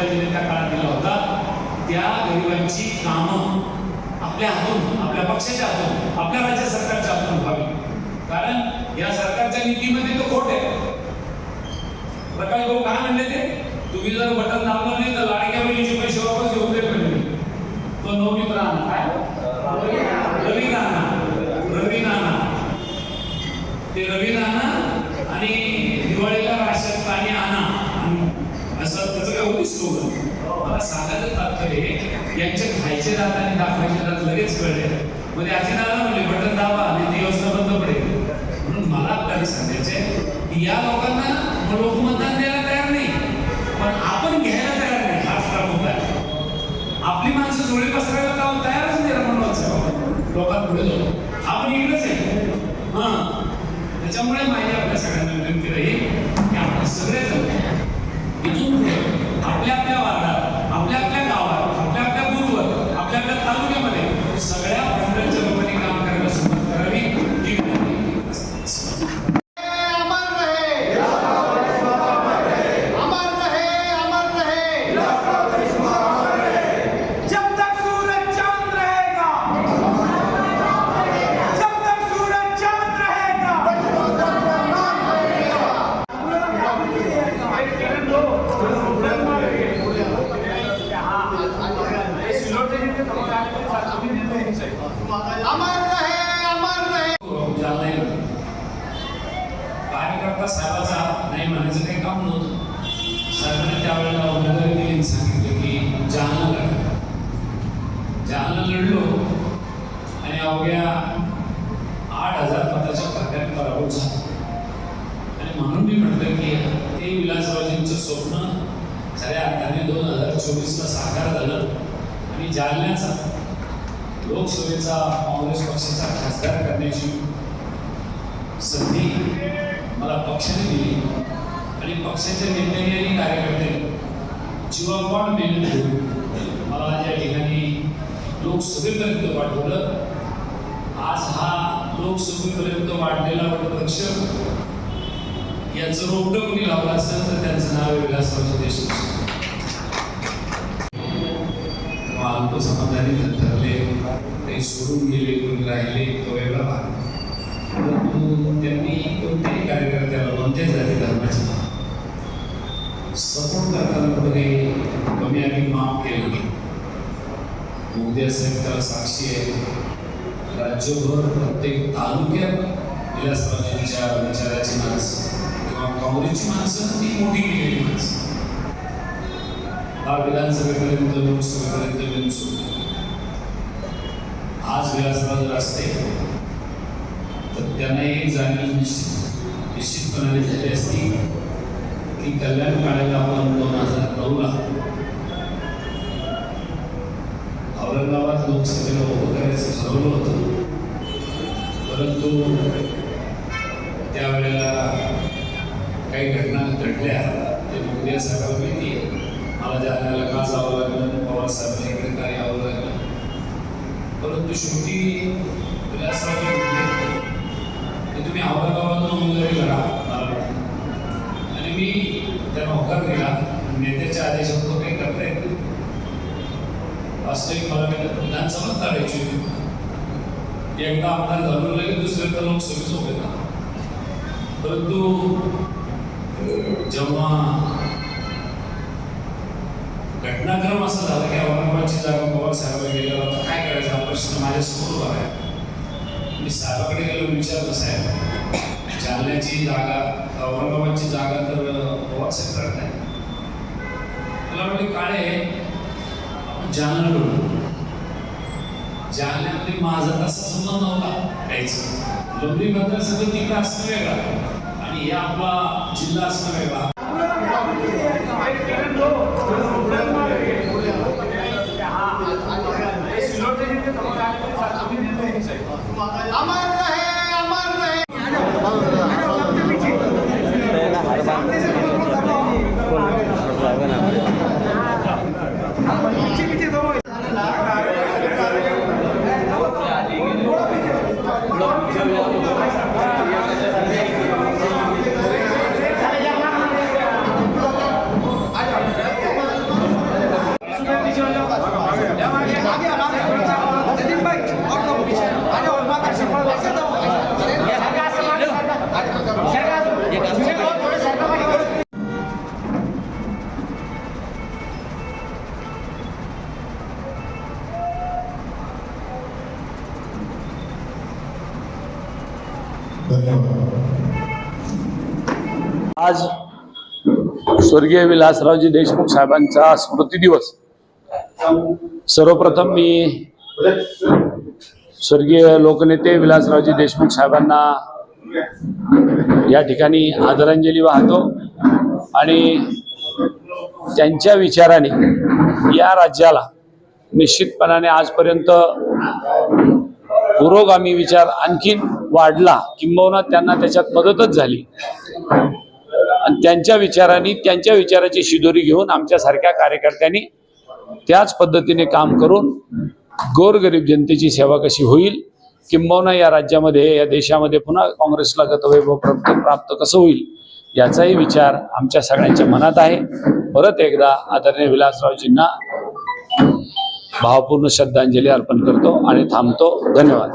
शिवाजीने त्या काळात दिला होता त्या गरिबांची कामं आपल्या हातून आपल्या पक्षाच्या हातून आपल्या राज्य सरकारच्या हातून व्हावी. कारण या सरकारच्या नीतीमध्ये तो खोट आहे. प्रकाश भाऊ काय म्हणले ते? तुम्ही जर बटन दाबलं नाही तर लाडक्या बहिणीचे पैसे वापस घेऊन दे म्हणजे तो नवनीत राणा काय? रवी राणा रवी राणा ते रवी राणा आणि दिवाळीला राशन पाणी आणा आणि असं त्याचं काय होती स्लोगन मला सांगायचं तात्पर्य यांचे खायचे दात आणि दाखवायचे दात लगेच कळले. म्हणजे याचे दादा म्हणले बटन दाबा आणि ती योजना बंद पडेल. म्हणून मला आपल्याला सांगायचे की या लोकांना लोक मतदान द्यायला तयार नाही पण आपण घ्यायला तयार नाही हाच प्रमुख आहे. आपली माणसं जोडी पसरायला का हो? तयारच नाही रमणवाचं लोकांपुढे जाऊ आपण इकडेच आहे. हा. त्याच्यामुळे माझी आपल्या सगळ्यांना विनंती राहील की आपण सगळे जाऊ इथून अमर रहे अमर रहे. जालना कार्यकर्ता साहेबाचा नाही म्हणायचं काही काम नव्हतं. साहेबांनी त्यावेळेला उमेदवारी दिली सांगितलं की जालना लढ. जालना लढलो आणि अवघ्या आठ हजार पदाच्या फरकाने पराभूत झाला. आणि म्हणून मी म्हटलं की ते विलासरावजींचं स्वप्न खऱ्या अर्थाने दोन हजार चोवीसला साकार झालं आणि जालन्याचा लोकसभेचा काँग्रेस पक्षाचा खासदार करण्याची संधी मला पक्षाने दिली आणि पक्षाच्या नेत्यांनी आणि कार्यकर्त्यांनी जीवापाड मेहनत घेऊन मला या ठिकाणी लोकसभेपर्यंत पाठवलं आज हा लोकसभेपर्यंत वाढलेला पक्ष याचं रोपटं कोणी लावलं असेल तर त्यांचं नाव आहे विलासरावजी देशमुख अल्पसमाधानी ठरले काही सोडून गेले कोणी राहिले तो वेगळा परंतु त्यांनी कोणत्याही कार्यकर्त्याला कोणत्याच जाती धर्माचे सपोर्ट करताना कुठं कमी अधिक माफ केलं नाही. उद्या साहेब त्याला साक्षी आहे. राज्यभर प्रत्येक तालुक्यात विलासरावजींच्या विचाराची माणसं किंवा काँग्रेसची माणसं ती मोठी केलेली माणसं. हा विधानसभेपर्यंत लोकसभेपर्यंत विंचू आज विलासराव जर असते तर त्यांना एक जाणीव निश्चित निश्चितपणाने झाली असती की कल्याण काढायला आपण दोन हजार नऊला औरंगाबाद लोकसभेला उभं करायचं ठरवलं होतं. परंतु त्यावेळेला काही घटना घडल्या ते मोदी साहेबांना माहिती आहे. मला जाण्याला का जावं लागलं पवार साहेबांना इकडे का यावं लागलं? परंतु शेवटी विलासराव म्हटले की तुम्ही औरंगाबादून उमेदवारी लढा मला आणि मी त्यांना होकार दिला नेत्याच्या आदेशात तो काही करता येत वास्तविक मला मी विधानसभा काढायची होती. एकदा आमदार झालो लगेच दुसऱ्यांदा लोकसभेच होते ना परंतु जेव्हा घटनाक्रम असा झाला की औरंगाबादची जागा पवार साहेबांना गेल्यावर आता काय करायचा? हा प्रश्न माझ्यासमोर उभा आहे मी साहेबाकडे गेलो विचारलं साहेब जालन्याची जागा औरंगाबादची जागा तर पवार साहेब करत नाही. मला वाटते काळे आपण जालना लढू जालन्यामध्ये माझा तसा संबंध नव्हता काहीच. लंबी मतदारसंघ तिकडं असणं वेगळा. आणि हे आपला जिल्हा असणं वेगळा. 好可以 धन्यवाद. आज स्वर्गीय विलासरावजी देशमुख साहेबांचा स्मृती दिवस. सर्वप्रथम मी स्वर्गीय लोकनेते विलासरावजी देशमुख साहेबांना या ठिकाणी आदरांजली वाहतो आणि त्यांच्या विचाराने या राज्याला निश्चितपणाने आजपर्यंत पुरोगामी विचार आणखीन वाढला. किंबहुना त्यांना त्याच्यात मदतच झाली. आणि त्यांच्या विचारांनी त्यांच्या विचाराची शिदोरी घेऊन आमच्यासारख्या कार्यकर्त्यांनी त्याच पद्धतीने काम करून गोरगरीब जनतेची सेवा कशी होईल किंबहुना या राज्यामध्ये या देशामध्ये पुन्हा काँग्रेसला गतवैभव प्राप्त प्राप्त कसं होईल याचाही विचार आमच्या सगळ्यांच्या मनात आहे. परत एकदा आदरणीय विलासरावजींना भावपूर्ण श्रद्धांजली अर्पण करतो आणि थांबतो. धन्यवाद.